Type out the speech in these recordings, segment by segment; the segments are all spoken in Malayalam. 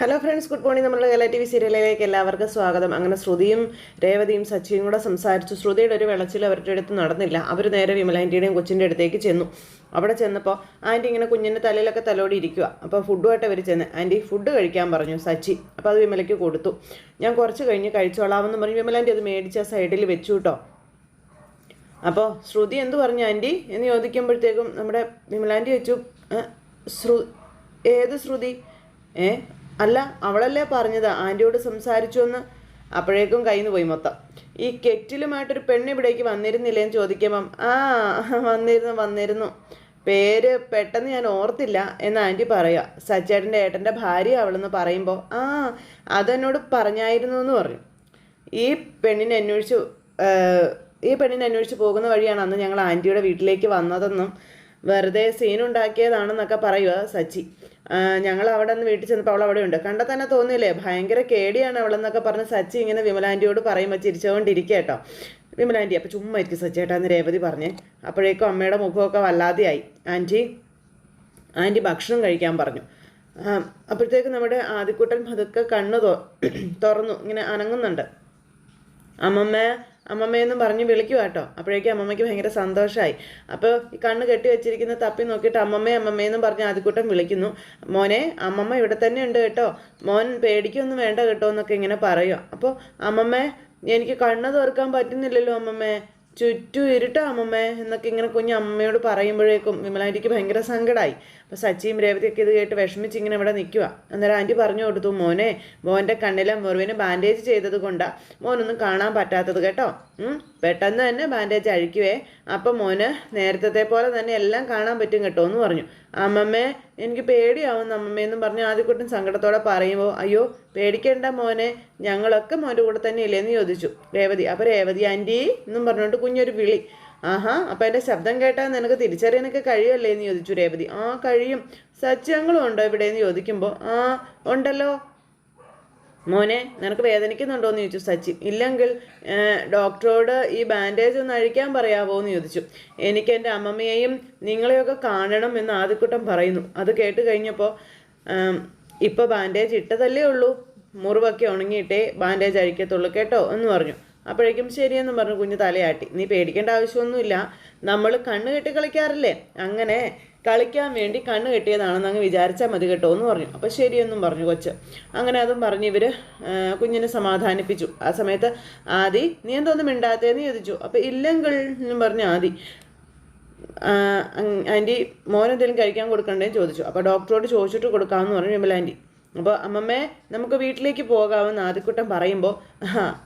ഹലോ ഫ്രണ്ട്സ് ഗുഡ് മോർണിംഗ് നമ്മുടെ കേരള ടി വി സീരിയലിലേക്ക് എല്ലാവർക്കും സ്വാഗതം. അങ്ങനെ ശ്രുതിയും രേവതിയും സച്ചിയും കൂടെ സംസാരിച്ചു. ശ്രുതിയുടെ ഒരു വിളച്ചിൽ അവരുടെ അടുത്ത് നടന്നില്ല. അവർ നേരെ വിമലാന്റിയുടെയും കൊച്ചിന്റെ അടുത്തേക്ക് ചെന്നു. അവിടെ ചെന്നപ്പോൾ ആന്റി ഇങ്ങനെ കുഞ്ഞിന്റെ തലയിലൊക്കെ തലോടി ഇരിക്കുക അപ്പോൾ ഫുഡുമായിട്ട് അവർ ചെന്ന് ആന്റി ഫുഡ് കഴിക്കാൻ പറഞ്ഞു സച്ചി. അപ്പോൾ അത് വിമലയ്ക്ക് കൊടുത്തു. ഞാൻ കുറച്ച് കഴിഞ്ഞ് കഴിച്ചോളാമെന്ന് പറഞ്ഞ്. വിമലാന്റി അത് മേടിച്ച സൈഡിൽ വെച്ചു കേട്ടോ അപ്പോൾ ശ്രുതി എന്ത് പറഞ്ഞു ആന്റി എന്ന് ചോദിക്കുമ്പോഴത്തേക്കും നമ്മുടെ വിമലാന്റി വെച്ചു. ശ്രു ഏത് ശ്രുതി? ഏ അല്ല അവളല്ലേ പറഞ്ഞത്? ആന്റിയോട് സംസാരിച്ചു എന്ന് അപ്പോഴേക്കും കയ്യിൽ നിന്ന് പോയി മൊത്തം. ഈ കെറ്റിലുമായിട്ടൊരു പെണ്ണ് ഇവിടേക്ക് വന്നിരുന്നില്ലേ എന്ന് ചോദിക്കുമ്പം ആ വന്നിരുന്നു വന്നിരുന്നു. പേര് പെട്ടെന്ന് ഞാൻ ഓർത്തില്ല എന്ന് ആന്റി പറയുക സച്ചേട്ടന്റെ ഏട്ടന്റെ ഭാര്യ അവളെന്ന് പറയുമ്പോൾ ആ അതെന്നോട് പറഞ്ഞായിരുന്നു എന്ന് പറഞ്ഞു. ഈ പെണ്ണിനെ അന്വേഷിച്ചു ഈ പെണ്ണിനെ അന്വേഷിച്ച് പോകുന്ന വഴിയാണ് അന്ന് ഞങ്ങൾ ആന്റിയുടെ വീട്ടിലേക്ക് വന്നതെന്നും വെറുതെ സീനുണ്ടാക്കിയതാണെന്നൊക്കെ പറയുക സച്ചി. ഞങ്ങൾ അവിടെ നിന്ന് വീട്ടിൽ ചെന്നപ്പോൾ അവൾ അവിടെ ഉണ്ട് കണ്ട തന്നെ തോന്നിയില്ലേ ഭയങ്കര കേടിയാണ് അവളെന്നൊക്കെ പറഞ്ഞ് സച്ചി ഇങ്ങനെ വിമലാന്റിയോട് പറയുമ്പോൾ ചിരിച്ചുകൊണ്ടിരിക്കുക കേട്ടോ വിമലാന്റി അപ്പോൾ ചുമ്മാ ഇരിക്കും സച്ചേട്ടാ രേവതി പറഞ്ഞേ. അപ്പോഴേക്കും അമ്മയുടെ മുഖമൊക്കെ വല്ലാതെയായി. ആന്റി ആന്റി ഭക്ഷണം കഴിക്കാൻ പറഞ്ഞു. അപ്പോഴത്തേക്കും നമ്മുടെ ആദ്യക്കൂട്ടൻ കണ്ണു തോ തുറന്നു. ഇങ്ങനെ അനങ്ങുന്നുണ്ട്. അമ്മമ്മ അമ്മമ്മയെന്നും പറഞ്ഞ് വിളിക്കുക കേട്ടോ അപ്പോഴേക്കും അമ്മമ്മയ്ക്ക് ഭയങ്കര സന്തോഷമായി അപ്പോൾ ഈ കണ്ണ് കെട്ടി വെച്ചിരിക്കുന്ന തപ്പി നോക്കിയിട്ട് അമ്മമ്മേ അമ്മമ്മയെന്നും പറഞ്ഞ് ആദ്യക്കൂട്ടം വിളിക്കുന്നു. മോനെ അമ്മമ്മ ഇവിടെ തന്നെ ഉണ്ട് കേട്ടോ. മോൻ പേടിക്കൊന്നും വേണ്ട കേട്ടോ എന്നൊക്കെ ഇങ്ങനെ പറയുക അപ്പോൾ അമ്മമ്മേ എനിക്ക് കണ്ണ് തുറക്കാൻ പറ്റുന്നില്ലല്ലോ അമ്മമ്മേ. ചുറ്റും ഇരുട്ടാ അമ്മമ്മേ എന്നൊക്കെ ഇങ്ങനെ കുഞ്ഞ് അമ്മയോട് പറയുമ്പോഴേക്കും വിമലാന്റിക്ക് ഭയങ്കര സങ്കടമായി അപ്പോൾ സച്ചിയും രേവതിയൊക്കെ ഇത് കേട്ട് വിഷമിച്ച് ഇങ്ങനെ ഇവിടെ നിൽക്കുക അന്നേരം ആന്റി പറഞ്ഞു കൊടുത്തു മോനെ മോന്റെ കണ്ണിലെ മുറിവിന് ബാൻഡേജ് ചെയ്തത് കൊണ്ടാണ് മോനൊന്നും കാണാൻ പറ്റാത്തത് കേട്ടോ. പെട്ടെന്ന് തന്നെ ബാൻഡേജ് അഴിക്കുവേ. അപ്പം മോന് നേരത്തെ പോലെ തന്നെ എല്ലാം കാണാൻ പറ്റും കേട്ടോ എന്ന് പറഞ്ഞു. അമ്മമ്മേ എനിക്ക് പേടിയാവുന്നു അമ്മമ്മയെന്നും പറഞ്ഞ് ആദ്യക്കുട്ടൻ സങ്കടത്തോടെ പറയുമ്പോൾ അയ്യോ പേടിക്കേണ്ട മോനെ ഞങ്ങളൊക്കെ മോന്റെ കൂടെ തന്നെ ഇല്ലേന്ന് ചോദിച്ചു. രേവതി അപ്പോൾ രേവതി ആന്റി എന്നും പറഞ്ഞുകൊണ്ട് കുഞ്ഞൊരു വിളി. ആഹാ അപ്പം എന്റെ ശബ്ദം കേട്ടാൽ നിനക്ക് തിരിച്ചറിയാനൊക്കെ കഴിയുമല്ലേ എന്ന് ചോദിച്ചു രേവതി. ആ കഴിയും. സത്യങ്ങളും ഉണ്ടോ ഇവിടെ? എന്ന് ചോദിക്കുമ്പോൾ ആ ഉണ്ടല്ലോ. മോനെ നിനക്ക് വേദനിക്കുന്നുണ്ടോ എന്ന് ചോദിച്ചു സച്ചിൻ. ഇല്ലെങ്കിൽ ഡോക്ടറോട് ഈ ബാൻഡേജ് ഒന്ന് അഴിക്കാൻ പറയാവോ എന്ന് ചോദിച്ചു. എനിക്ക് എന്റെ അമ്മമ്മയെയും നിങ്ങളെയൊക്കെ കാണണം എന്ന് ആദ്യക്കുട്ടം പറയുന്നു. അത് കേട്ട് കഴിഞ്ഞപ്പോൾ ഇപ്പോൾ ബാൻഡേജ് ഇട്ടതല്ലേ ഉള്ളൂ. മുറിവൊക്കെ ഉണങ്ങിയിട്ടേ ബാൻഡേജ് അഴിക്കത്തുള്ളൂ കേട്ടോ എന്ന് പറഞ്ഞു. അപ്പോഴേക്കും ശരിയെന്നും പറഞ്ഞു കുഞ്ഞ് തലയാട്ടി. നീ പേടിക്കേണ്ട ആവശ്യമൊന്നുമില്ല. നമ്മൾ കണ്ണ് കെട്ടി കളിക്കാറില്ലേ അങ്ങനെ കളിക്കാൻ വേണ്ടി കണ്ണ് കെട്ടിയതാണെന്ന് അങ്ങ് വിചാരിച്ചാൽ മതി കേട്ടോ എന്ന് പറഞ്ഞു. അപ്പോൾ ശരിയെന്നും പറഞ്ഞു കൊച്ച്. അങ്ങനെ അതും പറഞ്ഞ് ഇവർ കുഞ്ഞിനെ സമാധാനിപ്പിച്ചു. ആ സമയത്ത് ആദി നീ എന്തോന്നും മിണ്ടാത്തേന്ന് ചോദിച്ചു. അപ്പോൾ ഇല്ലെങ്കിൽ എന്നും പറഞ്ഞു ആദി ആന്റി മോനെന്തെങ്കിലും കഴിക്കാൻ കൊടുക്കണ്ടേന്ന് ചോദിച്ചു. അപ്പോൾ ഡോക്ടറോട് ചോദിച്ചിട്ട് കൊടുക്കാമെന്ന് പറഞ്ഞു വിമല ആന്റി അപ്പോൾ അമ്മമ്മേ നമുക്ക് വീട്ടിലേക്ക് പോകാമെന്ന് ആദ്യക്കുട്ടൻ പറയുമ്പോൾ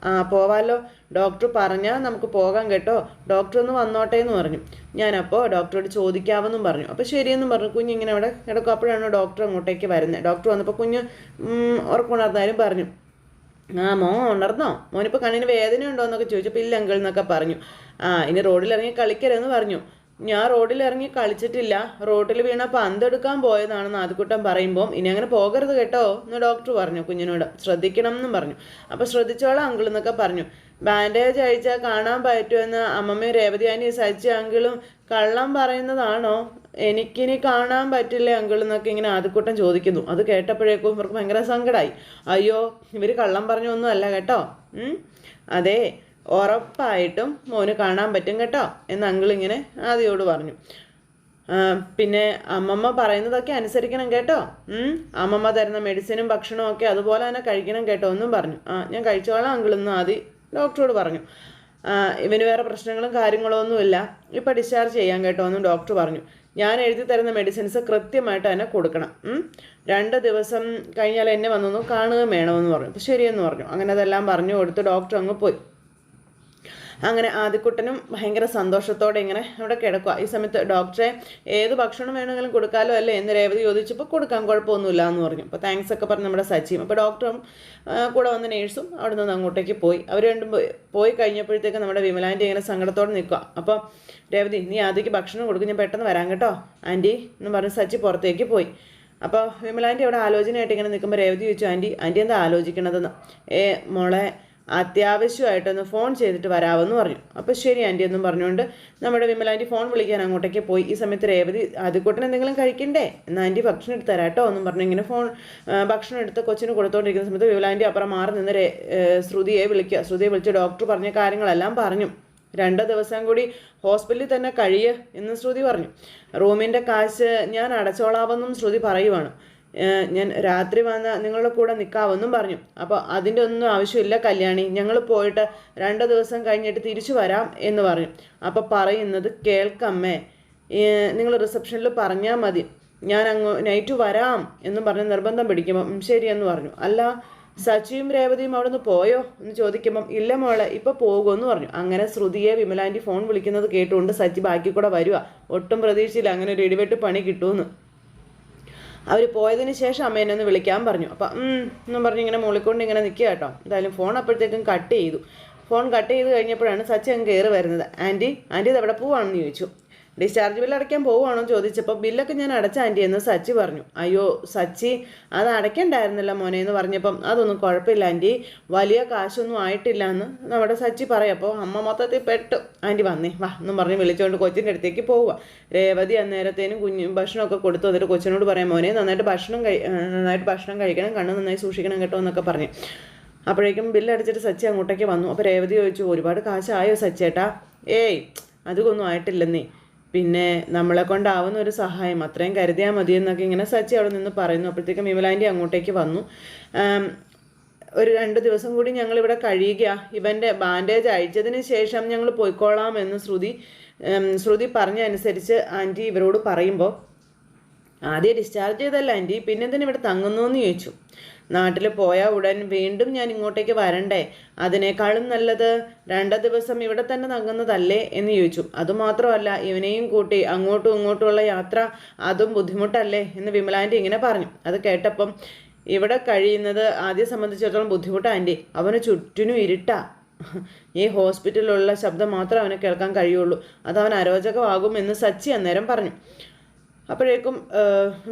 ആ പോവാലോ. ഡോക്ടർ പറഞ്ഞാൽ നമുക്ക് പോകാം കേട്ടോ. ഡോക്ടർ ഒന്ന് വന്നോട്ടെ എന്ന് പറഞ്ഞു. ഞാനപ്പോൾ ഡോക്ടറോട് ചോദിക്കാമെന്നും പറഞ്ഞു. അപ്പോൾ ശരിയെന്നും പറഞ്ഞു. കുഞ്ഞ് ഇങ്ങനെ അവിടെ കിടക്കും. അപ്പോഴാണ് ഡോക്ടർ അങ്ങോട്ടേക്ക് വരുന്നത് ഡോക്ടർ വന്നപ്പോൾ കുഞ്ഞ് ഉറക്കുണർന്നാലും പറഞ്ഞു. ആ മോ ഉണർന്നോ? മോനിപ്പോൾ കണ്ണിന് വേദന ഉണ്ടോ എന്നൊക്കെ ചോദിച്ചപ്പോൾ ഇല്ല അങ്കിൾ എന്നൊക്കെ പറഞ്ഞു. ആ ഇനി റോഡിൽ ഇറങ്ങി കളിക്കരുതെന്ന് പറഞ്ഞു. ഞാൻ റോഡിൽ ഇറങ്ങി കളിച്ചിട്ടില്ല. റോഡിൽ വീണ പന്തെടുക്കാൻ പോയതാണ് ആദ്യക്കുട്ടൻ പറയുമ്പോൾ ഇനി അങ്ങനെ പോകരുത് കേട്ടോ എന്ന് ഡോക്ടർ പറഞ്ഞു കുഞ്ഞിനോട്. ശ്രദ്ധിക്കണം എന്നും പറഞ്ഞു. അപ്പോൾ ശ്രദ്ധിച്ചോളാം അങ്കിൾ എന്നൊക്കെ പറഞ്ഞു. ബാൻഡേജ് അഴിച്ചാൽ കാണാൻ പറ്റുമെന്ന് അമ്മമ്മയും രേവതിയാനി സച്ചി അങ്കിളും കള്ളം പറയുന്നതാണോ? എനിക്കിനി കാണാൻ പറ്റില്ല അങ്കിൾ എന്നൊക്കെ ഇങ്ങനെ ആദ്യക്കൂട്ടം ചോദിക്കുന്നു. അത് കേട്ടപ്പോഴേക്കും ഇവർക്ക് ഭയങ്കര സങ്കടമായി അയ്യോ ഇവർ കള്ളം പറഞ്ഞൊന്നും അല്ല കേട്ടോ അതെ ഉറപ്പായിട്ടും മോന് കാണാൻ പറ്റും കേട്ടോ എന്ന് അങ്കിൾ ഇങ്ങനെ ആദ്യയോട് പറഞ്ഞു. പിന്നെ അമ്മമ്മ പറയുന്നതൊക്കെ അനുസരിക്കണം കേട്ടോ. അമ്മമ്മ തരുന്ന മെഡിസിനും ഭക്ഷണവും ഒക്കെ അതുപോലെ തന്നെ കഴിക്കണം കേട്ടോ എന്നും പറഞ്ഞു. ആ ഞാൻ കഴിച്ചോളാം അങ്കിൾ എന്ന് ആദ്യം ഡോക്ടറോട് പറഞ്ഞു. ഇവന് വേറെ പ്രശ്നങ്ങളും കാര്യങ്ങളോ ഒന്നുമില്ല ഇപ്പം ഡിസ്ചാർജ് ചെയ്യാൻ കേട്ടോ എന്നും ഡോക്ടർ പറഞ്ഞു. ഞാൻ എഴുതി തരുന്ന മെഡിസിൻസ് കൃത്യമായിട്ട് തന്നെ കൊടുക്കണം. രണ്ട് ദിവസം കഴിഞ്ഞാൽ എന്നെ വന്നൊന്ന് കാണുകയും വേണമെന്ന് പറഞ്ഞു. അപ്പോൾ ശരിയെന്ന് പറഞ്ഞു. അങ്ങനെ അതെല്ലാം പറഞ്ഞു കൊടുത്ത് ഡോക്ടർ അങ്ങ് പോയി. അങ്ങനെ ആദ്യക്കുട്ടനും ഭയങ്കര സന്തോഷത്തോടെ ഇങ്ങനെ അവിടെ കിടക്കുക ഈ സമയത്ത് ഡോക്ടറെ ഏത് ഭക്ഷണം വേണമെങ്കിലും കൊടുക്കാലോ അല്ലേ എന്ന് രേവതി ചോദിച്ചപ്പോൾ കൊടുക്കാൻ കുഴപ്പമൊന്നുമില്ല എന്ന് പറഞ്ഞു. അപ്പോൾ താങ്ക്സ് ഒക്കെ പറഞ്ഞ് നമ്മുടെ സച്ചിയും അപ്പോൾ ഡോക്ടറും കൂടെ വന്ന നേഴ്സും അവിടെ നിന്ന് അങ്ങോട്ടേക്ക് പോയി. അവർ രണ്ടും പോയി കഴിഞ്ഞപ്പോഴത്തേക്ക് നമ്മുടെ വിമലാന്റെ ഇങ്ങനെ സങ്കടത്തോടെ നിൽക്കുക അപ്പോൾ രേവതി നീ ആദ്യക്ക് ഭക്ഷണം കൊടുക്കും ഞാൻ പെട്ടെന്ന് വരാം കേട്ടോ ആന്റി എന്ന് പറഞ്ഞ് സച്ചി പുറത്തേക്ക് പോയി. അപ്പോൾ വിമലാന്റെ അവിടെ ആലോചനയായിട്ട് ഇങ്ങനെ നിൽക്കുമ്പോൾ രേവതി ചോദിച്ചു ആന്റി ആന്റി എന്താ ആലോചിക്കണതെന്ന്? ഏ മോളെ അത്യാവശ്യമായിട്ടൊന്ന് ഫോൺ ചെയ്തിട്ട് വരാമെന്ന് പറഞ്ഞു. അപ്പോൾ ശരി ആന്റി എന്നും പറഞ്ഞുകൊണ്ട് നമ്മുടെ വിമല ആന്റി ഫോൺ വിളിക്കാൻ അങ്ങോട്ടേക്ക് പോയി. ഈ സമയത്ത് രേവതി അതുകൂട്ടൻ എന്തെങ്കിലും കഴിക്കണ്ടേ? എന്നാൽ ആന്റി ഭക്ഷണം എടുത്ത് തരാട്ടോ എന്നും പറഞ്ഞു. ഇങ്ങനെ ഫോൺ ഭക്ഷണം എടുത്ത് കൊച്ചിന് കൊടുത്തുകൊണ്ടിരിക്കുന്ന സമയത്ത് വിമല ആന്റി അപ്പുറം മാറി നിന്ന് ശ്രുതിയെ വിളിക്കുക ശ്രുതിയെ വിളിച്ച് ഡോക്ടർ പറഞ്ഞ കാര്യങ്ങളെല്ലാം പറഞ്ഞു. രണ്ട് ദിവസം കൂടി ഹോസ്പിറ്റലിൽ തന്നെ കഴിയുക എന്ന് ശ്രുതി പറഞ്ഞു. റൂമിന്റെ കാശ് ഞാൻ അടച്ചോളാമെന്നും ശ്രുതി പറയുവാണ്. ഞാൻ രാത്രി വന്ന നിങ്ങളുടെ കൂടെ നിൽക്കാമെന്നും പറഞ്ഞു. അപ്പോൾ അതിന്റെ ഒന്നും ആവശ്യമില്ല കല്യാണി. ഞങ്ങൾ പോയിട്ട് രണ്ട് ദിവസം കഴിഞ്ഞിട്ട് തിരിച്ചു വരാം എന്ന് പറഞ്ഞു. അപ്പോൾ പറയുന്നത് കേൾക്കമ്മേ നിങ്ങൾ റിസപ്ഷനിൽ പറഞ്ഞാൽ മതി. ഞാൻ അങ്ങ് നൈറ്റ് വരാം എന്നും പറഞ്ഞ് നിർബന്ധം പിടിക്കുമ്പം ശരി ശരിയെന്ന് പറഞ്ഞു. അല്ല സച്ചിയും രേവതിയും അവിടെ നിന്ന് പോയോ എന്ന് ചോദിക്കുമ്പം ഇല്ല മോളെ ഇപ്പോൾ പോകുമെന്ന് പറഞ്ഞു. അങ്ങനെ ശ്രുതിയെ വിമലാന്റി ഫോൺ വിളിക്കുന്നത് കേട്ടുകൊണ്ട് സച്ചി ബാക്കി കൂടെ വരുക ഒട്ടും പ്രതീക്ഷയില്ല അങ്ങനെ ഒരു ഇടിവെട്ട് പണി കിട്ടുമെന്ന്. അവർ പോയതിന് ശേഷം അമ്മ എന്നെ ഒന്ന് വിളിക്കാൻ പറഞ്ഞു. അപ്പം എന്നും പറഞ്ഞ് ഇങ്ങനെ മുളിക്കൊണ്ട് ഇങ്ങനെ നിൽക്കുക കേട്ടോ. എന്തായാലും ഫോൺ അപ്പോഴത്തേക്കും കട്ട് ചെയ്തു. ഫോൺ കട്ട് ചെയ്ത് കഴിഞ്ഞപ്പോഴാണ് സച്ചി അങ്ങ് കയറി വരുന്നത്. ആന്റി ആന്റി ഇത് എവിടെ പോവാണെന്ന് ചോദിച്ചു. ഡിസ്ചാർജ് ബില്ല് അടയ്ക്കാൻ പോവുകയാണോ ചോദിച്ചപ്പോൾ ബില്ലൊക്കെ ഞാൻ അടച്ച ആന്റി എന്ന് സച്ചി പറഞ്ഞു. അയ്യോ സച്ചി അത് അടയ്ക്കണ്ടായിരുന്നില്ല മോനെ എന്ന് പറഞ്ഞപ്പം അതൊന്നും കുഴപ്പമില്ല ആന്റി. വലിയ കാശൊന്നും ആയിട്ടില്ല എന്ന് നമ്മുടെ സച്ചി പറയും. അപ്പോൾ അമ്മ മൊത്തത്തിൽ പെട്ടു. ആന്റി വന്നേ വാ എന്നും പറഞ്ഞ് വിളിച്ചുകൊണ്ട് കൊച്ചിന്റെ അടുത്തേക്ക് പോവുക. രേവതി അന്നേരത്തേനും കുഞ്ഞ് ഭക്ഷണമൊക്കെ കൊടുത്തു വന്നിട്ട് കൊച്ചിനോട് പറയാം മോനെ നന്നായിട്ട് ഭക്ഷണം കഴി നന്നായിട്ട് ഭക്ഷണം കഴിക്കണം കണ്ണ് നന്നായി സൂക്ഷിക്കണം കേട്ടോ എന്നൊക്കെ പറഞ്ഞു. അപ്പോഴേക്കും ബില്ലടിച്ചിട്ട് സച്ചി അങ്ങോട്ടേക്ക് വന്നു. അപ്പോൾ രേവതി ചോദിച്ചു ഒരുപാട് കാശായോ സച്ചേട്ടാ ഏയ് അതൊന്നും ആയിട്ടില്ലെന്നേ. പിന്നെ നമ്മളെ കൊണ്ടാവുന്ന ഒരു സഹായം. അത്രയും കരുതിയാൽ മതി എന്നൊക്കെ ഇങ്ങനെ സച്ചി അവിടെ നിന്ന് പറയുന്നു. അപ്പോഴത്തേക്കും വിമലാന്റെ അങ്ങോട്ടേക്ക് വന്നു. ഒരു രണ്ട് ദിവസം കൂടി ഞങ്ങൾ ഇവിടെ കഴിയുക. ഇവന്റെ ബാൻഡേജ് അഴിച്ചതിന് ശേഷം ഞങ്ങൾ പോയിക്കോളാം എന്ന് ശ്രുതി ശ്രുതി പറഞ്ഞ അനുസരിച്ച് ആന്റി ഇവരോട് പറയുമ്പോൾ ആദ്യം ഡിസ്ചാർജ് ചെയ്തല്ല ആന്റി? പിന്നെന്തിനാ ഇവിടെ തങ്ങുന്നു എന്ന് ചോദിച്ചു. നാട്ടിൽ പോയ ഉടൻ വീണ്ടും ഞാൻ ഇങ്ങോട്ടേക്ക് വരണ്ടേ? അതിനേക്കാളും നല്ലത് രണ്ട് ദിവസം ഇവിടെ തന്നെ തങ്ങുന്നതല്ലേ എന്ന് ചോദിച്ചു. അതുമാത്രമല്ല ഇവനെയും കൂട്ടി അങ്ങോട്ടും ഇങ്ങോട്ടുമുള്ള യാത്ര അതും ബുദ്ധിമുട്ടല്ലേ എന്ന് വിമലാന്റെ ഇങ്ങനെ പറഞ്ഞു. അത് കേട്ടപ്പം ഇവിടെ കഴിയുന്നത് ആദ്യം സംബന്ധിച്ചിടത്തോളം ബുദ്ധിമുട്ടാ ആന്റി. അവന് ചുറ്റിനും ഇരുട്ടാ. ഈ ഹോസ്പിറ്റലിലുള്ള ശബ്ദം മാത്രം അവന് കേൾക്കാൻ കഴിയുള്ളൂ. അത് അവൻ അരോചകമാകും എന്ന് സച്ചി അന്നേരം പറഞ്ഞു. അപ്പോഴേക്കും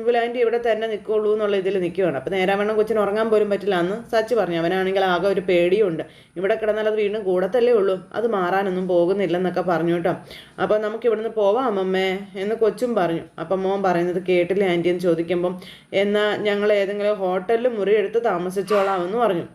വിലാന്റി ഇവിടെ തന്നെ നിൽക്കുള്ളൂ എന്നുള്ള ഇതിൽ നിൽക്കുകയാണ് അപ്പോൾ നേരാവണ്ണം കൊച്ചിന് ഉറങ്ങാൻ പോലും പറ്റില്ല. എന്ന് സച്ചി പറഞ്ഞു അവനാണെങ്കിൽ ആകെ ഒരു പേടിയുണ്ട്. ഇവിടെ കിടന്നാൽ അത് വീണ്ടും കൂടത്തല്ലേ ഉള്ളൂ. അത് മാറാനൊന്നും പോകുന്നില്ലെന്നൊക്കെ പറഞ്ഞു കേട്ടോ. അപ്പോൾ നമുക്ക് ഇവിടുന്ന് പോവാം അമ്മമ്മേ എന്ന് കൊച്ചും പറഞ്ഞു. അപ്പം മോൻ പറയുന്നത് കേട്ടില്ല ആന്റി എന്ന് ചോദിക്കുമ്പം എന്നാൽ ഞങ്ങൾ ഏതെങ്കിലും ഹോട്ടലിൽ മുറിയെടുത്ത് താമസിച്ചോളാം എന്ന് പറഞ്ഞു.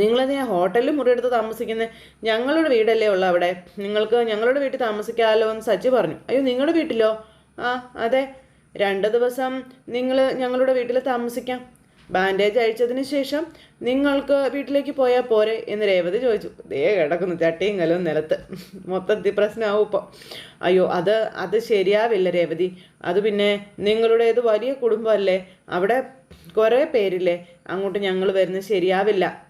നിങ്ങളെന്തിനാ ഹോട്ടലിൽ മുറിയെടുത്ത് താമസിക്കുന്നത് ഞങ്ങളുടെ വീടല്ലേ ഉള്ളൂ അവിടെ. നിങ്ങൾക്ക് ഞങ്ങളുടെ വീട്ടിൽ താമസിക്കാമല്ലോ എന്ന് സച്ചി പറഞ്ഞു. അയ്യോ നിങ്ങളുടെ വീട്ടിലോ? ആ അതെ. രണ്ട് ദിവസം നിങ്ങൾ ഞങ്ങളുടെ വീട്ടിൽ താമസിക്കാം. ബാൻഡേജ് അഴിച്ചതിന് ശേഷം നിങ്ങൾക്ക് വീട്ടിലേക്ക് പോയാൽ പോരെ എന്ന് രേവതി ചോദിച്ചു. ദേ കിടക്കുന്നു ചട്ടിയും കലവും നിലത്ത്. മൊത്തത്തിൽ പ്രശ്നമാവും ഇപ്പോൾ അയ്യോ അത് അത് ശരിയാവില്ല രേവതി. അത് പിന്നെ നിങ്ങളുടേത് വലിയ കുടുംബമല്ലേ? അവിടെ കുറേ പേരില്ലേ? അങ്ങോട്ട് ഞങ്ങൾ വരുന്നത് ശരിയാവില്ല.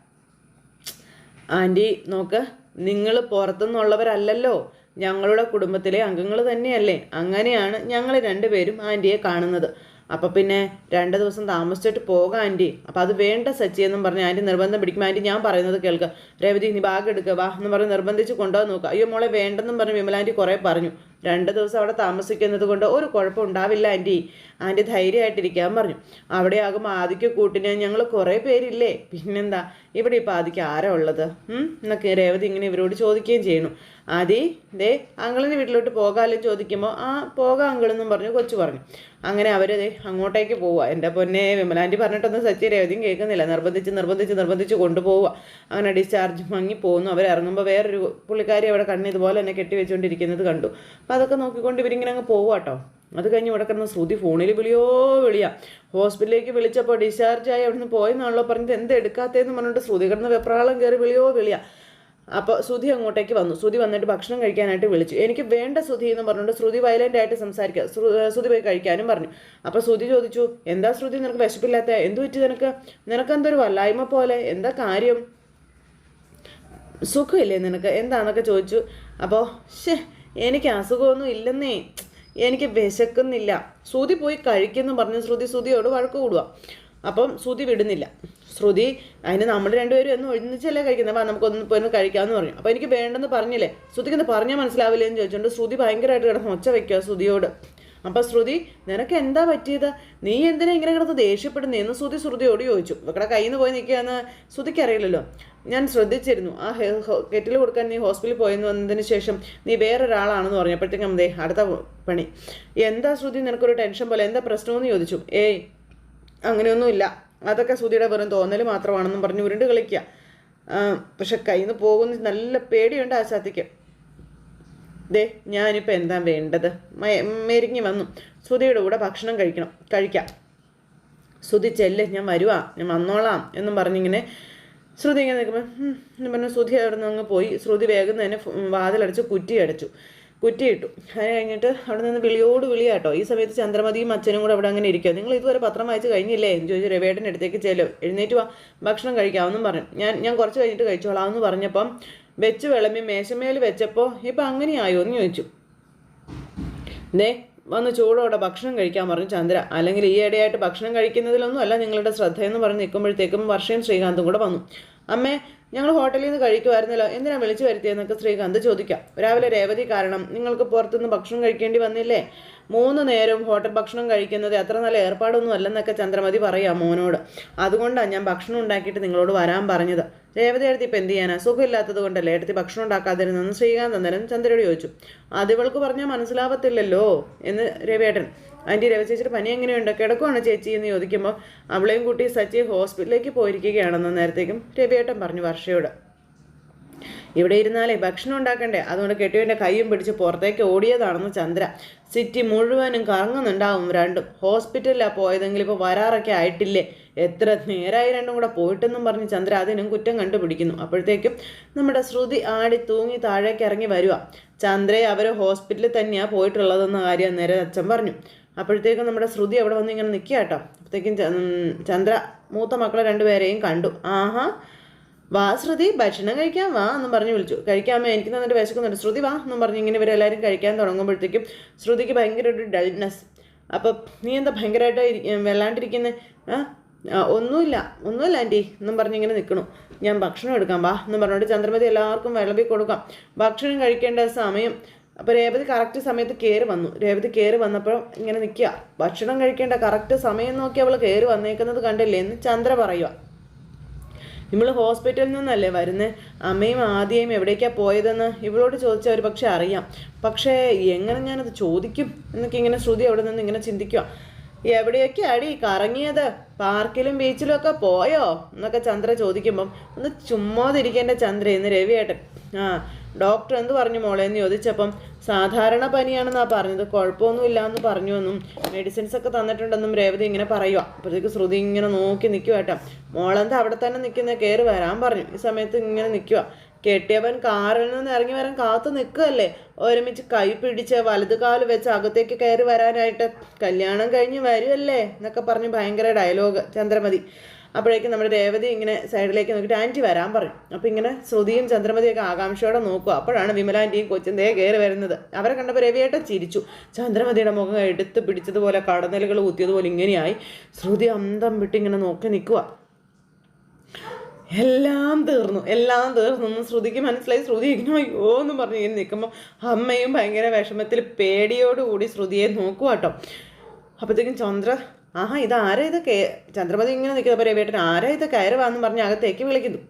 ആന്റി നോക്ക് നിങ്ങൾ പുറത്തുനിന്നുള്ളവരല്ലല്ലോ. ഞങ്ങളുടെ കുടുംബത്തിലെ അംഗങ്ങൾ തന്നെയല്ലേ? അങ്ങനെയാണ് ഞങ്ങൾ രണ്ടുപേരും ആന്റിയെ കാണുന്നത്. അപ്പം പിന്നെ രണ്ട് ദിവസം താമസിച്ചിട്ട് പോകാം ആന്റി. അപ്പം അത് വേണ്ട സച്ചി എന്നും പറഞ്ഞ് ആന്റി നിർബന്ധം പിടിക്കും. ആന്റി ഞാൻ പറയുന്നത് കേൾക്കുക രേവതി നീ ബാഗ് എടുക്കുക വാ എന്ന് പറഞ്ഞ് നിർബന്ധിച്ച് കൊണ്ടുപോകാൻ നോക്കുക അയ്യോ മോളെ വേണ്ടെന്നും പറഞ്ഞ് വിമലാന്റി കുറേ പറഞ്ഞു. രണ്ട് ദിവസം അവിടെ താമസിക്കുന്നത് കൊണ്ട് ഒരു കുഴപ്പം ഉണ്ടാവില്ല ആന്റി. ആന്റി ധൈര്യമായിട്ടിരിക്കാൻ പറഞ്ഞു. അവിടെ ആകുമ്പോൾ ആദിക്ക് കൂട്ടിന് ഞങ്ങൾ കുറേ പേരില്ലേ? പിന്നെന്താ? ഇവിടെ ഇപ്പോൾ ആദിക്ക് ആരാ ഉള്ളത്? എന്നൊക്കെ രേവതി ഇങ്ങനെ ഇവരോട് ചോദിക്കുകയും ചെയ്യണു ആദി ദേ അങ്കിളിന്റെ വീട്ടിലോട്ട് പോകാമല്ലോ ചോദിക്കുമ്പോൾ ആ പോകാം അങ്കിളെന്നും പറഞ്ഞു കൊച്ചു പറഞ്ഞു. അങ്ങനെ അവർ ദേ അങ്ങോട്ടേക്ക് പോവുക എന്റെ പൊന്നെ വിമലാന്റി പറഞ്ഞിട്ടൊന്നും സച്ചി രേവതിയും കേൾക്കുന്നില്ല. നിർബന്ധിച്ച് നിർബന്ധിച്ച് നിർബന്ധിച്ച് കൊണ്ടുപോവുക അങ്ങനെ ഡിസ്ചാർജ് വാങ്ങി പോകുന്നു അവർ ഇറങ്ങുമ്പോൾ വേറൊരു പുള്ളിക്കാരി അവിടെ കണ്ണ് ഇതുപോലെ തന്നെ കെട്ടി വെച്ചുകൊണ്ടിരിക്കുന്നത് കണ്ടു. അപ്പോൾ അതൊക്കെ നോക്കിക്കൊണ്ട് ഇവരിങ്ങനെ അങ്ങ് പോവുക കേട്ടോ അത് കഴിഞ്ഞ് ഇവിടെ കിടന്ന് ശ്രുതി ഫോണിൽ വിളിയോ വിളിയാ. ഹോസ്പിറ്റലിലേക്ക് വിളിച്ചപ്പോൾ ഡിസ്ചാർജ് ആയി അവിടുന്ന് പോയെന്നാണല്ലോ പറഞ്ഞത്. എന്ത് എടുക്കാത്തതെന്ന് പറഞ്ഞിട്ട് ശ്രുതി കിടന്ന് വെപ്രാളം കയറി വിളിയോ വിളിയാ. അപ്പോൾ ശ്രുതി അങ്ങോട്ടേക്ക് വന്നു. ശ്രുതി വന്നിട്ട് ഭക്ഷണം കഴിക്കാനായിട്ട് വിളിച്ചു. എനിക്ക് വേണ്ട ശ്രുതി എന്ന് പറഞ്ഞുകൊണ്ട് ശ്രുതി വയലന്റ് ആയിട്ട് സംസാരിക്കുക ശ്രു- ശ്രുതി പോയി കഴിക്കാനും പറഞ്ഞു. അപ്പോൾ ശ്രുതി ചോദിച്ചു എന്താ ശ്രുതി നിനക്ക് വിശപ്പില്ലാത്ത? എന്ത് പറ്റി നിനക്ക്? നിനക്കെന്തൊരു വല്ലായ്മ പോലെ? എന്താ കാര്യം? സുഖമില്ലേ നിനക്ക്? എന്താണെന്നൊക്കെ ചോദിച്ചു. അപ്പോൾ ഷേ എനിക്ക് അസുഖമൊന്നും ഇല്ലെന്നേ. എനിക്ക് വിശക്കുന്നില്ല. ശ്രുതി പോയി കഴിക്കുന്നു പറഞ്ഞ് ശ്രുതി ശ്രുതിയോട് വഴക്ക് കൂടുക അപ്പം ശ്രുതി വിടുന്നില്ല. ശ്രുതി അതിന് നമ്മൾ രണ്ടുപേരും ഒന്നും ഒഴിച്ചല്ലേ കഴിക്കുന്നത്? അപ്പം നമുക്കൊന്ന് പോയി ഒന്ന് കഴിക്കാമെന്ന് പറഞ്ഞു. അപ്പോൾ എനിക്ക് വേണ്ടെന്ന് പറഞ്ഞില്ലേ? ശ്രുതിക്ക് ഒന്ന് പറഞ്ഞാൽ മനസ്സിലാവില്ലേ എന്ന് ചോദിച്ചുകൊണ്ട് ശ്രുതി ഭയങ്കരമായിട്ട് കിടന്ന് ഒച്ച വയ്ക്കുക ശ്രുതിയോട്. അപ്പം ശ്രുതി നിനക്ക് എന്താ പറ്റിയത്? നീ എന്തിനാ ഇങ്ങനെ കിടന്ന് ദേഷ്യപ്പെടുന്നേ? എന്ന് ശ്രുതി ശ്രുതിയോട് ചോദിച്ചു. ഇവക്കടെ കയ്യിൽ നിന്ന് പോയി നിൽക്കുകയെന്ന് ശ്രുതിക്ക് അറിയില്ലല്ലോ ഞാൻ ശ്രദ്ധിച്ചിരുന്നു. ആ കെറ്റിൽ കൊടുക്കാൻ നീ ഹോസ്പിറ്റലിൽ പോയെന്ന് വന്നതിന് ശേഷം നീ വേറൊരാളാണെന്ന് പറഞ്ഞപ്പോഴത്തേക്കും ദേ അടുത്ത പണി. എന്താ ശ്രുതി നിനക്കൊരു ടെൻഷൻ പോലെ? എന്താ പ്രശ്നമെന്ന് ചോദിച്ചു. ഏയ് അങ്ങനെയൊന്നുമില്ല. അതൊക്കെ ശ്രുതിയുടെ വെറും തോന്നൽ മാത്രമാണെന്നും പറഞ്ഞ് ഉരുണ്ട് കളിക്കുക പക്ഷെ കയ്യിൽ നിന്ന് പോകുന്ന നല്ല പേടിയുണ്ട് ആ സത്യക്ക് ദേ ഞാനിപ്പോൾ എന്താ വേണ്ടത്? മെരുങ്ങി വന്നു. ശ്രുതിയുടെ കൂടെ ഭക്ഷണം കഴിക്കണം. കഴിക്കാം. ശ്രുതി ചെല്ല് ഞാൻ വരുവാ. ഞാൻ വന്നോളാം എന്നും പറഞ്ഞിങ്ങനെ ശ്രുതി ഇങ്ങനെ നിൽക്കുമ്പോൾ പറഞ്ഞു ശ്രുതി അവിടെ നിന്ന് അങ്ങ് പോയി. ശ്രുതി വേഗം തന്നെ വാതിലടച്ച് കുറ്റി അടച്ചു. കുറ്റി ഇട്ടു അത് കഴിഞ്ഞിട്ട് അവിടെ നിന്ന് വിളിയോട് വിളിയാട്ടോ. ഈ സമയത്ത് ചന്ദ്രമതിയും അച്ഛനും കൂടെ അവിടെ അങ്ങനെ ഇരിക്കുക നിങ്ങൾ ഇതുവരെ പത്രം വായിച്ച് കഴിഞ്ഞില്ലേ? എന്ന് ചോദിച്ചു രവേട്ടന്റെ അടുത്തേക്ക് ചെല്ലോ. എഴുന്നേറ്റ് വാ. ഭക്ഷണം കഴിക്കാമെന്നും പറഞ്ഞു. ഞാൻ ഞാൻ കുറച്ച് കഴിഞ്ഞിട്ട് കഴിച്ചോളാം എന്ന് പറഞ്ഞപ്പം വെച്ച് വിളമ്പി മേശമേൽ വെച്ചപ്പോൾ ഇപ്പം അങ്ങനെയായോ? എന്ന് ചോദിച്ചു. ദേ വന്ന് ചൂടോടെ ഭക്ഷണം കഴിക്കാൻ പറഞ്ഞു ചന്ദ്ര. അല്ലെങ്കിൽ ഈ ഇടയായിട്ട് ഭക്ഷണം കഴിക്കുന്നതിലൊന്നും അല്ല നിങ്ങളുടെ ശ്രദ്ധയെന്ന് പറഞ്ഞ് നിൽക്കുമ്പോഴത്തേക്കും വർഷയും ശ്രീകാന്തും കൂടെ വന്നു. അമ്മേ ഞങ്ങൾ ഹോട്ടലിൽ നിന്ന് കഴിക്കുമായിരുന്നല്ലോ എന്തിനാണ് വിളിച്ചു വരുത്തിയെന്നൊക്കെ ശ്രീകാന്ത് ചോദിക്കാം. രാവിലെ രേവതി കാരണം നിങ്ങൾക്ക് പുറത്തുനിന്ന് ഭക്ഷണം കഴിക്കേണ്ടി വന്നില്ലേ? മൂന്ന് നേരവും ഹോട്ടൽ ഭക്ഷണം കഴിക്കുന്നത് അത്ര നല്ല ഏർപ്പാടൊന്നും അല്ലെന്നൊക്കെ ചന്ദ്രമതി പറയാം മോനോട്. അതുകൊണ്ടാണ് ഞാൻ ഭക്ഷണം ഉണ്ടാക്കിയിട്ട് നിങ്ങളോട് വരാൻ പറഞ്ഞത്. രേവതി എടുത്ത് ഇപ്പം എന്ത് ചെയ്യാനാ? സുഖമില്ലാത്തത് കൊണ്ടല്ലേ എടുത്ത് ഭക്ഷണം ഉണ്ടാക്കാതിരുന്നെന്ന് ശ്രീകാന്ത് ചന്ദ്രയോട് ചോദിച്ചു. അത് ഇവൾക്ക് പറഞ്ഞാൽ മനസ്സിലാവത്തില്ലല്ലോ? എന്ന് രവിയേട്ടൻ. ആന്റി രവി ചേച്ചിയുടെ പനി എങ്ങനെയുണ്ട്? കിടക്കുവാണ് ചേച്ചി? എന്ന് ചോദിക്കുമ്പോൾ അവളെയും കൂട്ടി സച്ചി ഹോസ്പിറ്റലിലേക്ക് പോയിരിക്കുകയാണെന്ന് നേരത്തേക്കും രവിയേട്ടൻ പറഞ്ഞു വർഷയോട്. ഇവിടെ ഇരുന്നാലേ ഭക്ഷണം ഉണ്ടാക്കണ്ടേ? അതുകൊണ്ട് കെട്ടിയവന്റെ കൈയും പിടിച്ച് പുറത്തേക്ക് ഓടിയതാണെന്ന് ചന്ദ്ര. സിറ്റി മുഴുവനും കറങ്ങുന്നുണ്ടാവും രണ്ടും. ഹോസ്പിറ്റലിലാണ് പോയതെങ്കിൽ ഇപ്പോൾ വരാറൊക്കെ ആയിട്ടില്ലേ? എത്ര നേരമായി രണ്ടും കൂടെ പോയിട്ടെന്നും പറഞ്ഞ് ചന്ദ്ര അതിനും കുറ്റം കണ്ടുപിടിക്കുന്നു. അപ്പോഴത്തേക്കും നമ്മുടെ ശ്രുതി ആടി തൂങ്ങി താഴേക്ക് ഇറങ്ങി വരിക ചന്ദ്രയെ അവർ ഹോസ്പിറ്റലിൽ തന്നെയാണ് പോയിട്ടുള്ളതെന്ന കാര്യം നേരെ അച്ഛൻ പറഞ്ഞു. അപ്പോഴത്തേക്കും നമ്മുടെ ശ്രുതി അവിടെ വന്ന് ഇങ്ങനെ നിൽക്കുക കേട്ടോ. അപ്പോഴത്തേക്കും ചന്ദ്ര മൂത്ത മക്കളെ രണ്ടുപേരെയും കണ്ടു. ആഹാ വാ ശ്രുതി ഭക്ഷണം കഴിക്കാൻ വാ എന്നും പറഞ്ഞ് വിളിച്ചു. കഴിക്കാമോ എനിക്ക് നന്നായിട്ട് വിശക്കുന്നുണ്ട്. ശ്രുതി വാ എന്നും പറഞ്ഞ് ഇങ്ങനെ ഇവരെല്ലാവരും കഴിക്കാൻ തുടങ്ങുമ്പോഴത്തേക്കും ശ്രുതിക്ക് ഭയങ്കര ഒരു ഡൾനെസ്. അപ്പം നീ എന്താ ഭയങ്കരമായിട്ട് വെള്ളാണ്ടിരിക്കുന്നത് ആ ഒന്നുമില്ല ഒന്നുമില്ല ആന്റി എന്നും പറഞ്ഞ് ഇങ്ങനെ നിൽക്കണു ഞാൻ ഭക്ഷണം എടുക്കാം വാ എന്നും പറഞ്ഞുകൊണ്ട് ചന്ദ്രമതി എല്ലാവർക്കും വിളമ്പി കൊടുക്കാം. ഭക്ഷണം കഴിക്കേണ്ട സമയം അപ്പോൾ രേവതി കറക്റ്റ് സമയത്ത് കയറി വന്നു. രേവതി കയറി വന്നപ്പോൾ ഇങ്ങനെ നിൽക്കുക ഭക്ഷണം കഴിക്കേണ്ട കറക്റ്റ് സമയം നോക്കി അവൾ കയറി വന്നേക്കുന്നത് കണ്ടില്ലേ? എന്ന് ചന്ദ്ര പറയുക നമ്മൾ ഹോസ്പിറ്റലിൽ നിന്നല്ലേ വരുന്നത് അമ്മയും ആദ്യം എവിടേക്കാണ് പോയതെന്ന് ഇവളോട് ചോദിച്ചാൽ ഒരു പക്ഷേ അറിയാം. പക്ഷേ എങ്ങനെ ഞാനത് ചോദിക്കും? എന്നൊക്കെ ഇങ്ങനെ ശ്രുതി അവിടെ നിന്ന് ഇങ്ങനെ ചിന്തിക്കുക എവിടെയൊക്കെ അടി കറങ്ങിയത്? പാർക്കിലും ബീച്ചിലും ഒക്കെ പോയോ? എന്നൊക്കെ ചന്ദ്ര ചോദിക്കുമ്പം ഒന്ന് ചുമ്മാതിരിക്കേണ്ട ചന്ദ്ര ഇന്ന് രവിയേട്ടൻ. ആ ഡോക്ടർ എന്ത് പറഞ്ഞു മോളെ എന്ന് ചോദിച്ചപ്പം സാധാരണ പനിയാണെന്നാണ് പറഞ്ഞത്. കുഴപ്പമൊന്നുമില്ല എന്ന് പറഞ്ഞു എന്നും മെഡിസിൻസ് ഒക്കെ തന്നിട്ടുണ്ടെന്നും രേവതി ഇങ്ങനെ പറയുക അപ്പോഴത്തേക്ക് ശ്രുതി ഇങ്ങനെ നോക്കി നിൽക്കുക ഏട്ടാ മോളെന്താ അവിടെ തന്നെ നിൽക്കുന്ന? കയറി വരാൻ പറഞ്ഞു. ഈ സമയത്ത് ഇങ്ങനെ നിൽക്കുക കെട്ടിയവൻ കാറിൽ നിന്ന് ഇറങ്ങി വരാൻ കാത്തു നിൽക്കുകയല്ലേ? ഒരുമിച്ച് കൈ പിടിച്ച് വലത് കാൽ വെച്ച് അകത്തേക്ക് കയറി വരാനായിട്ട് കല്യാണം കഴിഞ്ഞ് വരുമല്ലേ എന്നൊക്കെ പറഞ്ഞ് ഭയങ്കര ഡയലോഗ് ചന്ദ്രമതി. അപ്പോഴേക്കും നമ്മുടെ രേവതി ഇങ്ങനെ സൈഡിലേക്ക് നോക്കിയിട്ട് ആന്റി വരാൻ പറയും. അപ്പോൾ ഇങ്ങനെ ശ്രുതിയും ചന്ദ്രമതിയൊക്കെ ആകാംക്ഷയോടെ നോക്കുക. അപ്പോഴാണ് വിമല ആന്റിയും ദേ കയറി വരുന്നത്. അവരെ കണ്ടപ്പോൾ രവിയേട്ടൻ ചിരിച്ചു. ചന്ദ്രമതിയുടെ മുഖം എടുത്ത് പിടിച്ചതുപോലെ കടന്നലുകൾ കുത്തിയതുപോലെ ഇങ്ങനെയായി. ശ്രുതി അന്തം വിട്ടിങ്ങനെ നോക്കി നിൽക്കുക. എല്ലാം തീർന്നു എല്ലാം തീർന്നു. എന്ന് ശ്രുതിക്ക് മനസ്സിലായി. ശ്രുതി ഇങ്ങനെ അയ്യോ എന്ന് പറഞ്ഞ് ഇങ്ങനെ നിൽക്കുമ്പോൾ അമ്മയും ഭയങ്കര വിഷമത്തിൽ പേടിയോടുകൂടി ശ്രുതിയെ നോക്കുക കേട്ടോ. അപ്പോഴത്തേക്കും ചന്ദ്ര ആഹാ ഇത് ആരാ ഇത് കേ ചന്ദ്രമതി ഇങ്ങനെ നിൽക്കുന്നത്? വേട്ടൻ ആരാ ഇത്? കയറി വന്നു പറഞ്ഞ് അകത്തേക്ക് വിളിക്കുന്നു.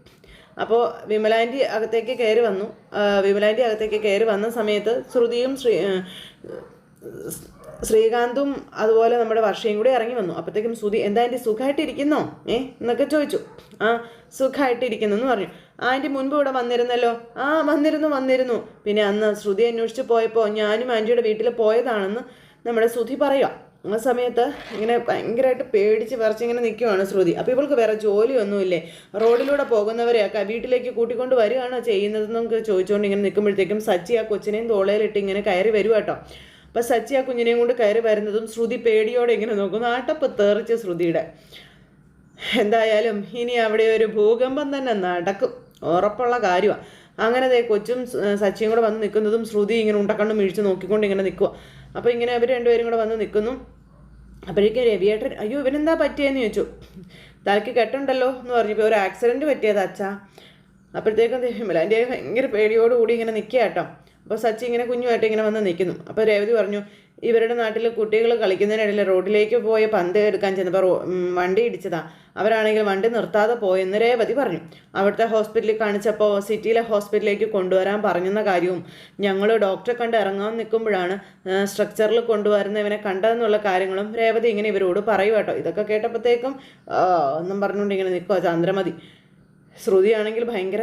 അപ്പോൾ വിമലാന്റെ അകത്തേക്ക് കയറി വന്നു. വിമലാന്റെ അകത്തേക്ക് കയറി വന്ന സമയത്ത് ശ്രുതിയും ശ്രീ ശ്രീകാന്തും അതുപോലെ നമ്മുടെ വർഷയും കൂടി ഇറങ്ങി വന്നു. അപ്പോഴത്തേക്കും ശ്രുതി എന്താ ആന്റി സുഖമായിട്ടിരിക്കുന്നോ ഏ എന്നൊക്കെ ചോദിച്ചു. ആ സുഖമായിട്ടിരിക്കുന്നു എന്ന് പറഞ്ഞു ആന്റി മുൻപ് ഇവിടെ വന്നിരുന്നല്ലോ? ആ വന്നിരുന്നു വന്നിരുന്നു. പിന്നെ അന്ന് ശ്രുതി അന്വേഷിച്ച് പോയപ്പോൾ ഞാനും ആന്റിയുടെ വീട്ടിൽ പോയതാണെന്ന് നമ്മുടെ ശ്രുതി പറയുക ആ സമയത്ത് ഇങ്ങനെ ഭയങ്കരമായിട്ട് പേടിച്ച് ഇങ്ങനെ നിൽക്കുവാണ് ശ്രുതി. അപ്പോൾ ഇവൾക്ക് വേറെ ജോലിയൊന്നുമില്ലേ? റോഡിലൂടെ പോകുന്നവരെയൊക്കെ വീട്ടിലേക്ക് കൂട്ടിക്കൊണ്ട് വരികയാണോ ചെയ്യുന്നതെന്നൊക്കെ ചോദിച്ചുകൊണ്ട് ഇങ്ങനെ നിൽക്കുമ്പോഴത്തേക്കും സച്ചി ആ കൊച്ചിനെയും തോളയിലിട്ട് ഇങ്ങനെ കയറി വരും കേട്ടോ. അപ്പോൾ സച്ചി ആ കുഞ്ഞിനെയും കൊണ്ട് കയറി വരുന്നതും ശ്രുതി പേടിയോടെ ഇങ്ങനെ നോക്കുന്നു. ആട്ടപ്പ് തെറിച്ച് ശ്രുതിയുടെ. എന്തായാലും ഇനി അവിടെ ഒരു ഭൂകമ്പം തന്നെ നടക്കും. ഉറപ്പുള്ള കാര്യമാണ് അങ്ങനെ കൊച്ചും സച്ചിയും കൂടെ വന്ന് നിൽക്കുന്നതും ശ്രുതി ഇങ്ങനെ ഉണ്ടക്കണ്ണും മിഴിച്ച് നോക്കിക്കൊണ്ട് ഇങ്ങനെ നിൽക്കുക അപ്പോൾ ഇങ്ങനെ അവർ രണ്ടുപേരും കൂടെ വന്ന് നിൽക്കുന്നു അപ്പോഴേക്കും രവിയേട്ടൻ അയ്യോ ഇവനെന്താ പറ്റിയെന്ന് ചോദിച്ചു. തലയ്ക്ക് കെട്ടുണ്ടല്ലോ എന്ന് പറഞ്ഞപ്പോൾ ഒരു ആക്സിഡന്റ് പറ്റിയത് അച്ഛാ. അപ്പോഴത്തേക്കും ദേഹമില്ല എന്റെ ഭയങ്കര പേടിയോടുകൂടി ഇങ്ങനെ നിൽക്കുക കേട്ടോ അപ്പോൾ സച്ചി ഇങ്ങനെ കുഞ്ഞുമായിട്ട് ഇങ്ങനെ വന്ന് നിൽക്കുന്നു. അപ്പോൾ രേവതി പറഞ്ഞു ഇവരുടെ നാട്ടിൽ കുട്ടികൾ കളിക്കുന്നതിനിടയിൽ റോഡിലേക്ക് പോയ പന്ത് എടുക്കാൻ ചെന്നപ്പോൾ വണ്ടി ഇടിച്ചതാ. അവരാണെങ്കിൽ വണ്ടി നിർത്താതെ പോയെന്ന് രേവതി പറഞ്ഞു. അവിടുത്തെ ഹോസ്പിറ്റലിൽ കാണിച്ചപ്പോൾ സിറ്റിയിലെ ഹോസ്പിറ്റലിലേക്ക് കൊണ്ടുവരാൻ പറഞ്ഞെന്ന കാര്യവും ഞങ്ങൾ ഡോക്ടറെ കണ്ട് ഇറങ്ങാൻ നിൽക്കുമ്പോഴാണ് സ്ട്രക്ചറിൽ കൊണ്ടുവരുന്നവനെ കണ്ടതെന്നുള്ള കാര്യങ്ങളും രേവതി ഇങ്ങനെ ഇവരോട് പറയും കേട്ടോ. ഇതൊക്കെ കേട്ടപ്പോഴത്തേക്കും ഒന്നും പറഞ്ഞുകൊണ്ട് ഇങ്ങനെ നിൽക്കുക ചന്ദ്രമതി. ശ്രുതിയാണെങ്കിൽ ഭയങ്കര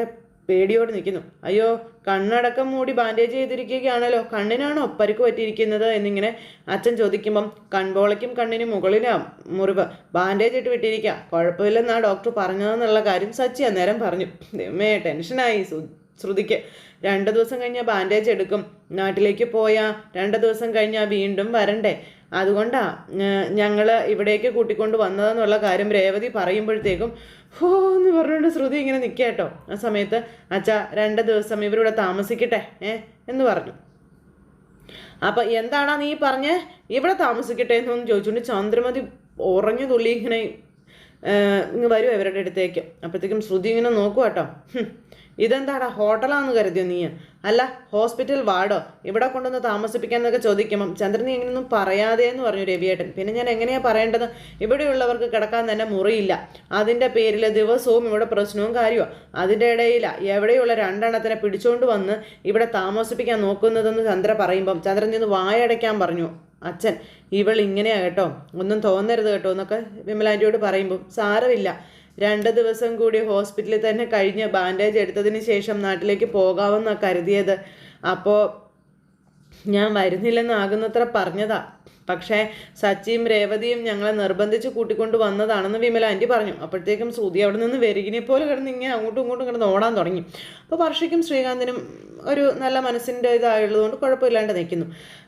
പേടിയോട് നിൽക്കുന്നു. അയ്യോ കണ്ണടക്കം മൂടി ബാൻഡേജ് ചെയ്തിരിക്കുകയാണല്ലോ. കണ്ണിനാണോ പരിക്ക് പറ്റിയിരിക്കുന്നത് എന്നിങ്ങനെ അച്ഛൻ ചോദിക്കുമ്പം കൺപോളയ്ക്കും കണ്ണിനും മുകളിലാ മുറിവ്. ബാൻഡേജ് ഇട്ട് വിട്ടിരിക്കുക കുഴപ്പമില്ലെന്നാ ഡോക്ടർ പറഞ്ഞതെന്നുള്ള കാര്യം സച്ചി അന്നേരം പറഞ്ഞു. ദൈവമേ ടെൻഷനായി ശ്രുതിക്ക്. രണ്ട് ദിവസം കഴിഞ്ഞാൽ ബാൻഡേജ് എടുക്കും. നാട്ടിലേക്ക് പോയാൽ രണ്ട് ദിവസം കഴിഞ്ഞാൽ വീണ്ടും വരണ്ടേ. അതുകൊണ്ടാ ഞങ്ങൾ ഇവിടേക്ക് കൂട്ടിക്കൊണ്ട് വന്നതെന്നുള്ള കാര്യം രേവതി പറയുമ്പോഴത്തേക്കും ഹോ എന്ന് പറഞ്ഞുകൊണ്ട് ശ്രുതി ഇങ്ങനെ നിൽക്കുക ആ സമയത്ത് അച്ഛാ രണ്ട് ദിവസം ഇവരിവിടെ താമസിക്കട്ടെ ഏ? എന്ന് പറഞ്ഞു. അപ്പം എന്താടാ നീ പറഞ്ഞേ? ഇവിടെ താമസിക്കട്ടെ എന്നൊന്ന് ചോദിച്ചുകൊണ്ട് ചന്ദ്രമതി ഉറഞ്ഞു തുള്ളി ഇങ്ങനെ ഇങ്ങ് വരും ഇവരുടെ അടുത്തേക്ക്. അപ്പോഴത്തേക്കും ശ്രുതി ഇങ്ങനെ നോക്കുക കേട്ടോ. ഇതെന്താടാ? ഹോട്ടലാന്ന് കരുതിയോ നീ അല്ല ഹോസ്പിറ്റൽ വാർഡോ? ഇവിടെ കൊണ്ടുവന്ന് താമസിപ്പിക്കാന്നൊക്കെ ചോദിക്കുമ്പം ചന്ദ്രൻ നീ ഇങ്ങനെയൊന്നും പറയാതെ എന്ന് പറഞ്ഞു രവിയേട്ടൻ. പിന്നെ ഞാൻ എങ്ങനെയാ പറയേണ്ടത്? ഇവിടെയുള്ളവർക്ക് കിടക്കാൻ തന്നെ മുറിയില്ല. അതിന്റെ പേരിൽ ദിവസവും ഇവിടെ പ്രശ്നവും കാര്യമോ അതിന്റെ ഇടയില എവിടെയുള്ള രണ്ടെണ്ണത്തിനെ പിടിച്ചുകൊണ്ട് വന്ന് ഇവിടെ താമസിപ്പിക്കാൻ നോക്കുന്നതെന്ന് ചന്ദ്ര പറയുമ്പം ചന്ദ്രൻ നിന്ന് വായടയ്ക്കാൻ പറഞ്ഞു. അച്ഛൻ ഇവൾ ഇങ്ങനെയാ കേട്ടോ ഒന്നും തോന്നരുത് കേട്ടോ എന്നൊക്കെ വിമലാന്റിയോട് പറയുമ്പോൾ സാരമില്ല. രണ്ട് ദിവസം കൂടി ഹോസ്പിറ്റലിൽ തന്നെ കഴിഞ്ഞ് ബാൻഡേജ് എടുത്തതിന് ശേഷം നാട്ടിലേക്ക് പോകാമെന്നാണ് കരുതിയത്. അപ്പോൾ ഞാൻ വരുന്നില്ലെന്ന് ആകുന്നത്ര പറഞ്ഞതാ. പക്ഷേ സച്ചിയും രേവതിയും ഞങ്ങളെ നിർബന്ധിച്ച് കൂട്ടിക്കൊണ്ട് വന്നതാണെന്ന് വിമല ആന്റി പറഞ്ഞു. അപ്പോഴത്തേക്കും ശ്രുതി അവിടെ നിന്ന് വെരുകിനെ പോലെ കിടന്ന് ഇങ്ങനെ അങ്ങോട്ടും ഇങ്ങോട്ടും കിടന്ന് ഓടാൻ തുടങ്ങി. അപ്പോൾ വർഷയ്ക്കും ശ്രീകാന്തിനും ഒരു നല്ല മനസ്സിന്റെ ഇതായുള്ളതുകൊണ്ട് കുഴപ്പമില്ലാണ്ട് നിൽക്കുന്നു.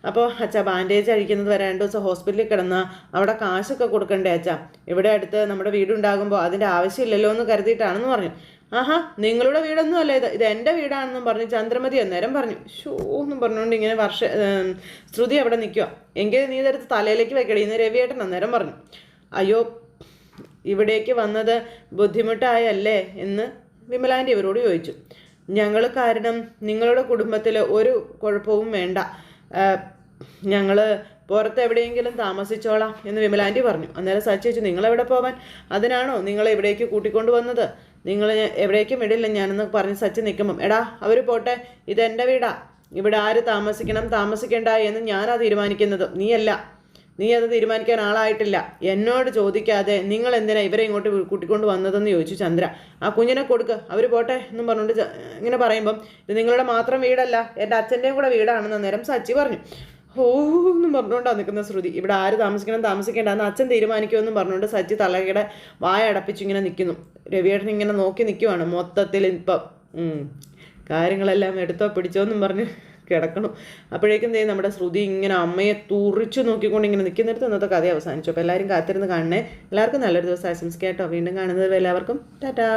അപ്പോൾ അച്ഛാ ബാൻഡേജ് അഴിക്കുന്നത് വരെ രണ്ട് ദിവസം ഹോസ്പിറ്റലിൽ കിടന്ന അവിടെ കാശൊക്കെ കൊടുക്കണ്ടേ അച്ഛാ? ഇവിടെ അടുത്ത് നമ്മുടെ വീടുണ്ടാകുമ്പോൾ അതിന്റെ ആവശ്യമില്ലല്ലോ എന്ന് കരുതിയിട്ടാണെന്ന് പറഞ്ഞു. ആഹാ നിങ്ങളുടെ വീടൊന്നും അല്ല ഇത്. ഇത് എന്റെ വീടാണെന്നും പറഞ്ഞ് ചന്ദ്രമതി അന്നേരം പറഞ്ഞു ഷോ എന്നും പറഞ്ഞുകൊണ്ട് ഇങ്ങനെ വർഷ ശ്രുതി അവിടെ നിൽക്കുക എങ്കിൽ നീ ഇതെടുത്ത് തലയിലേക്ക് വെക്കടി ഇന്ന് രവിയേട്ടൻ അന്നേരം പറഞ്ഞു. അയ്യോ ഇവിടേക്ക് വന്നത് ബുദ്ധിമുട്ടായല്ലേ? എന്ന് വിമലാന്റെ ഇവരോട് ചോദിച്ചു. ഞങ്ങൾ കാരണം നിങ്ങളുടെ കുടുംബത്തിൽ ഒരു കുഴപ്പവും വേണ്ട. ഞങ്ങൾ പുറത്ത് എവിടെയെങ്കിലും താമസിച്ചോളാം എന്ന് വിമലാന്റി പറഞ്ഞു. അന്നേരം സച്ചി ചോദിച്ചു നിങ്ങളെവിടെ പോവാൻ? അതിനാണോ നിങ്ങളെ ഇവിടേക്ക് കൂട്ടിക്കൊണ്ടു വന്നത്? നിങ്ങൾ എവിടേക്കും വിടില്ല ഞാനെന്ന് പറഞ്ഞ് സച്ചി നിൽക്കുമ്പം എടാ അവർ പോട്ടെ. ഇതെന്റെ വീടാ. ഇവിടെ ആര് താമസിക്കണം താമസിക്കേണ്ട എന്ന് ഞാനാ തീരുമാനിക്കുന്നത്. നീയല്ല. നീ അത് തീരുമാനിക്കാൻ ആളായിട്ടില്ല. എന്നോട് ചോദിക്കാതെ നിങ്ങൾ എന്തിനാ ഇവരെ ഇങ്ങോട്ട് കൂട്ടിക്കൊണ്ട് വന്നതെന്ന് ചോദിച്ചു ചന്ദ്ര. ആ കുഞ്ഞിനെ കൊടുക്ക്. അവർ പോട്ടെ എന്നും പറഞ്ഞുകൊണ്ട് ഇങ്ങനെ പറയുമ്പം ഇത് നിങ്ങളുടെ മാത്രം വീടല്ല. എന്റെ അച്ഛന്റെയും കൂടെ വീടാണെന്ന് നേരം സച്ചി പറഞ്ഞു. ഓ എന്നും പറഞ്ഞുകൊണ്ടാണ് നിൽക്കുന്ന ശ്രുതി. ഇവിടെ ആര് താമസിക്കണം താമസിക്കേണ്ട എന്ന് അച്ഛൻ തീരുമാനിക്കുമെന്നും പറഞ്ഞുകൊണ്ട് സച്ചി തലകയുടെ വായ അടപ്പിച്ച് ഇങ്ങനെ നിൽക്കുന്നു രവിയേട്ടൻ ഇങ്ങനെ നോക്കി നിൽക്കുവാണ് മൊത്തത്തിൽ ഇപ്പം കാര്യങ്ങളെല്ലാം എടുത്തോ പിടിച്ചോ എന്നും പറഞ്ഞ് കിടക്കണം. അപ്പോഴേക്കും ദേ നമ്മുടെ ശ്രുതി ഇങ്ങനെ അമ്മയെ തുറിച്ചു നോക്കിക്കൊണ്ട് ഇങ്ങനെ നിൽക്കുന്നിടത്ത് ഇന്നത്തെ കഥ അവസാനിച്ചു. അപ്പോൾ എല്ലാവരും കാത്തിരുന്ന് കാണണേ. എല്ലാവർക്കും നല്ലൊരു ദിവസം. ആശംസിക്കാട്ടോ. വീണ്ടും കാണുന്നത് എല്ലാവർക്കും ടാറ്റാ.